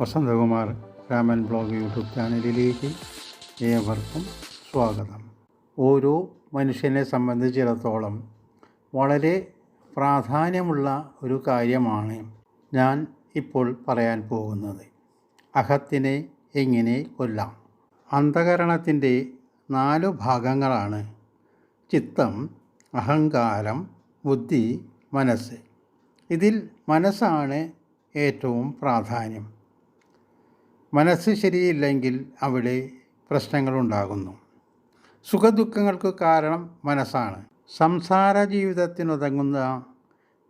Vasanthakumar Raman blog YouTube ചാനലിലേക്ക് ഏവർക്കും സ്വാഗതം. ഓരോ മനുഷ്യനെ സംബന്ധിച്ചിടത്തോളം വളരെ പ്രാധാന്യമുള്ള ഒരു കാര്യമാണ് ഞാൻ ഇപ്പോൾ പറയാൻ പോകുന്നത്. അഹത്തിനെ എങ്ങനെ കൊല്ലാം? അന്ധകരണത്തിന്റെ നാലു ഭാഗങ്ങളാണ് ചിത്തം അഹങ്കാരം ബുദ്ധി മനസ്സ്. ഇതിൽ മനസ്സാണ് ഏറ്റവും പ്രാധാന്യം. മനസ്സ് ശരിയില്ലെങ്കിൽ അവിടെ പ്രശ്നങ്ങളുണ്ടാകുന്നു. സുഖദുഃഖങ്ങൾക്ക് കാരണം മനസ്സാണ്. സംസാര ജീവിതത്തിനുതങ്ങുന്ന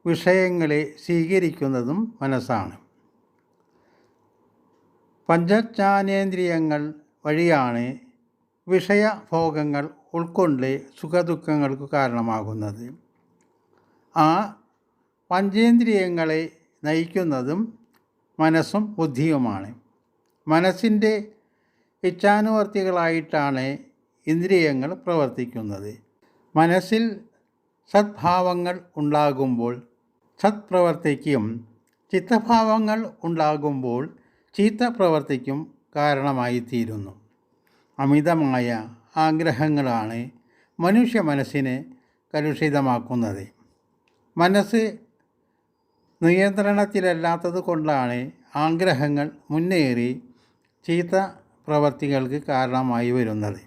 വിഷയങ്ങളെ സ്വീകരിക്കുന്നതും മനസ്സാണ്. പഞ്ചജ്ഞാനേന്ദ്രിയങ്ങൾ വഴിയാണ് വിഷയഭോഗങ്ങൾ ഉൾക്കൊണ്ട് സുഖദുഃഖങ്ങൾക്ക് കാരണമാകുന്നത്. ആ പഞ്ചേന്ദ്രിയങ്ങളെ നയിക്കുന്നതും മനസ്സും ബുദ്ധിയുമാണ്. മനസ്സിന്റെ ഇച്ഛാനുവർത്തികളായിട്ടാണ് ഇന്ദ്രിയങ്ങൾ പ്രവർത്തിക്കുന്നത്. മനസ്സിൽ സദ്ഭാവങ്ങൾ ഉണ്ടാകുമ്പോൾ സത്പ്രവർത്തിക്കും ചിത്തഭാവങ്ങൾ ഉണ്ടാകുമ്പോൾ ചീത്ത പ്രവർത്തിക്കും കാരണമായിത്തീരുന്നു. അമിതമായ ആഗ്രഹങ്ങളാണ് മനുഷ്യ മനസ്സിനെ കലുഷിതമാക്കുന്നത്. മനസ്സ് നിയന്ത്രണത്തിലല്ലാത്തത് കൊണ്ടാണ് ആഗ്രഹങ്ങൾ മുന്നേറി ചീത്ത പ്രവർത്തികൾക്ക് കാരണമായി വരുന്നത്.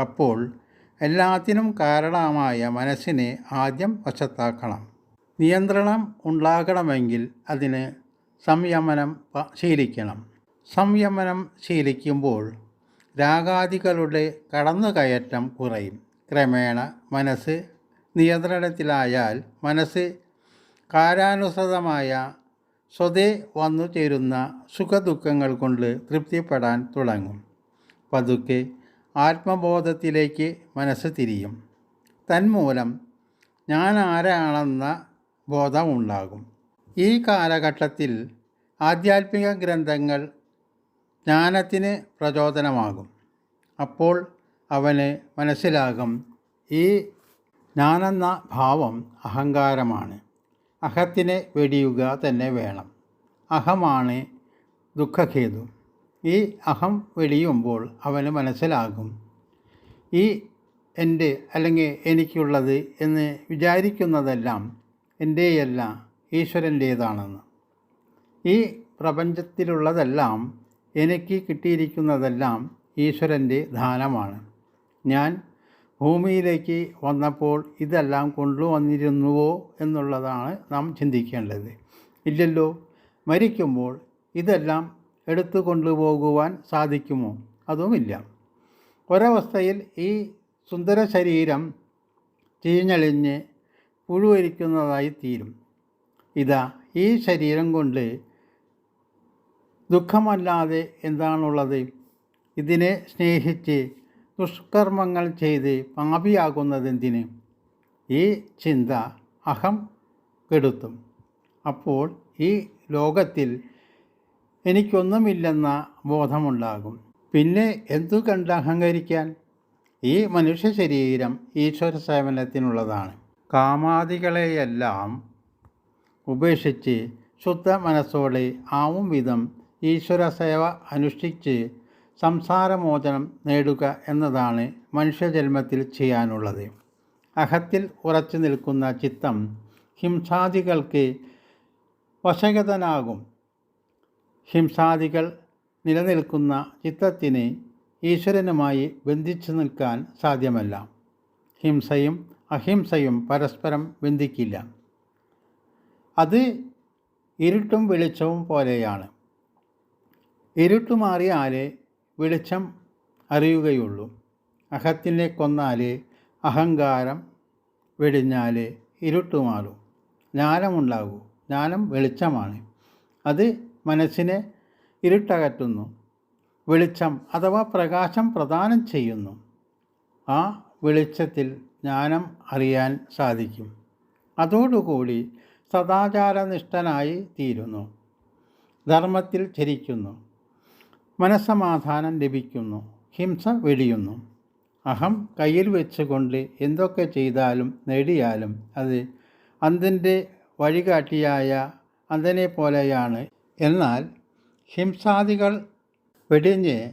അപ്പോൾ എല്ലാത്തിനും കാരണമായ മനസ്സിനെ ആദ്യം വശത്താക്കണം നിയന്ത്രണം ഉണ്ടാകണമെങ്കിൽ അതിന് സംയമനം ശീലിക്കണം. സംയമനം ശീലിക്കുമ്പോൾ രാഗാദികളുടെ കടന്നുകയറ്റം കുറയും. ക്രമേണ മനസ്സ് നിയന്ത്രണത്തിലായാൽ മനസ്സ് കാരാനുസൃതമായ സ്വതേ വന്നു ചേരുന്ന സുഖദുഃഖങ്ങൾ കൊണ്ട് തൃപ്തിപ്പെടാൻ തുടങ്ങും. പതുക്കെ ആത്മബോധത്തിലേക്ക് മനസ്സ് തിരിയും. തന്മൂലം ഞാൻ ആരാണെന്ന ബോധമുണ്ടാകും ഈ കാലഘട്ടത്തിൽ ആധ്യാത്മിക ഗ്രന്ഥങ്ങൾ ജ്ഞാനത്തിന് പ്രചോദനമാകും. അപ്പോൾ അവന് മനസ്സിലാകും ഈ ഞാനെന്ന ഭാവം അഹങ്കാരമാണ്. അഹത്തിനെ വെടിയുക തന്നെ വേണം. അഹമാണ് ദുഃഖഖേതു ഈ അഹം വെടിയുമ്പോൾ അവന് മനസ്സിലാകും. ഈ എന്റെ അല്ലെങ്കിൽ എനിക്കുള്ളത് എന്ന് വിചാരിക്കുന്നതെല്ലാം എന്റെയല്ല ഈശ്വരന്റേതാണെന്ന്. ഈ പ്രപഞ്ചത്തിലുള്ളതെല്ലാം എനിക്ക് കിട്ടിയിരിക്കുന്നതെല്ലാം ഈശ്വരന്റെ ദാനമാണ്. ഞാൻ ഭൂമിയിലേക്ക് വന്നപ്പോൾ ഇതെല്ലാം കൊണ്ടുവന്നിരുന്നുവോ എന്നുള്ളതാണ് നാം ചിന്തിക്കേണ്ടത്. ഇല്ലല്ലോ മരിക്കുമ്പോൾ ഇതെല്ലാം എടുത്തു കൊണ്ടുപോകുവാൻ സാധിക്കുമോ? അതുമില്ല. ഒരവസ്ഥയിൽ ഈ സുന്ദര ശരീരം ചീഞ്ഞളിഞ്ഞ് പുഴുവരിക്കുന്നതായി തീരും. ഇതാ ഈ ശരീരം കൊണ്ട് ദുഃഖമല്ലാതെ എന്താണുള്ളത്? ഇതിനെ സ്നേഹിച്ച് ദുഷ്കർമ്മങ്ങൾ ചെയ്ത് പാപിയാകുന്നതെന്തിന്? ഈ ചിന്ത അഹം കെടുത്തും. അപ്പോൾ ഈ ലോകത്തിൽ എനിക്കൊന്നുമില്ലെന്ന ബോധമുണ്ടാകും. പിന്നെ എന്തു കണ്ട് അഹങ്കരിക്കാൻ? ഈ മനുഷ്യ ശരീരം ഈശ്വര സേവനത്തിനുള്ളതാണ്. കാമാദികളെയെല്ലാം ഉപേക്ഷിച്ച് ശുദ്ധ മനസ്സോടെ ആവും വിധം ഈശ്വര സേവ അനുഷ്ഠിച്ച് സംസാരമോചനം നേടുക എന്നതാണ് മനുഷ്യജന്മത്തിൽ ചെയ്യാനുള്ളത്. അഹത്തിൽ ഉറച്ചു നിൽക്കുന്ന ചിത്തം ഹിംസാദികൾക്ക് വശഗതനാകും. ഹിംസാദികൾ നിലനിൽക്കുന്ന ചിത്തത്തിന് ഈശ്വരനുമായി ബന്ധിച്ചു നിൽക്കാൻ സാധ്യമല്ല. ഹിംസയും അഹിംസയും പരസ്പരം ബന്ധിക്കില്ല. അത് ഇരുട്ടും വെളിച്ചവും പോലെയാണ്. ഇരുട്ട് മാറിയാലേ വെളിച്ചം അറിയുകയുള്ളൂ. അഹത്തിനെ കൊന്നാലേ അഹങ്കാരം വെടിഞ്ഞാലേ ഇരുട്ട് മാറും ജ്ഞാനമുണ്ടാകൂ. ജ്ഞാനം വെളിച്ചമാണ്. അത് മനസ്സിനെ ഇരുട്ടകറ്റുന്നു. വെളിച്ചം അഥവാ പ്രകാശം പ്രദാനം ചെയ്യുന്നു. ആ വെളിച്ചത്തിൽ ജ്ഞാനം അറിയാൻ സാധിക്കും. അതോടുകൂടി സദാചാരനിഷ്ഠനായി തീരുന്നു. ധർമ്മത്തിൽ ചരിക്കുന്നു മനസ്സമാധാനം ലഭിക്കുന്നു. ഹിംസ വെടിയുന്നു. അഹം കയ്യിൽ വെച്ചുകൊണ്ട് എന്തൊക്കെ ചെയ്താലും നേടിയാലും അത് അന്തിന്റെ വഴികാട്ടിയായ അന്തനെ പോലെയാണ്. എന്നാൽ ഹിംസാദികൾ വെടിഞ്ഞ്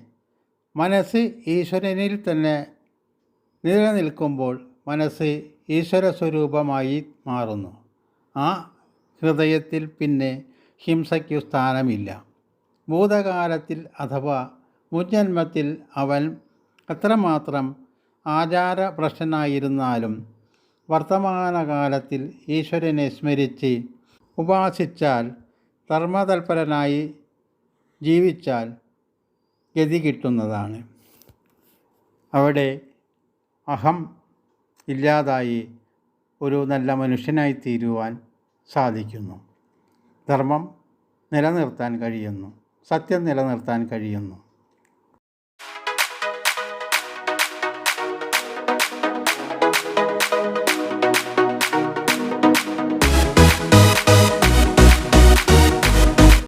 മനസ്സ് ഈശ്വരനിൽ തന്നെ നിലനിൽക്കുമ്പോൾ മനസ്സ് ഈശ്വര സ്വരൂപമായി മാറുന്നു. ആ ഹൃദയത്തിൽ പിന്നെ ഹിംസയ്ക്കു സ്ഥാനമില്ല. ഭൂതകാലത്തിൽ അഥവാ മുജന്മത്തിൽ അവൻ എത്രമാത്രം ആചാരഭ്രഷ്ടനായിരുന്നാലും വർത്തമാനകാലത്തിൽ ഈശ്വരനെ സ്മരിച്ച് ഉപാസിച്ചാൽ ധർമ്മതൽപരനായി ജീവിച്ചാൽ ഗതി കിട്ടുന്നതാണ്. അവിടെ അഹം ഇല്ലാതായി ഒരു നല്ല മനുഷ്യനായി തീരുവാൻ സാധിക്കുന്നു. ധർമ്മം നിലനിർത്താൻ കഴിയുന്നു. സത്യം നിലനിർത്താൻ കഴിയുന്നു.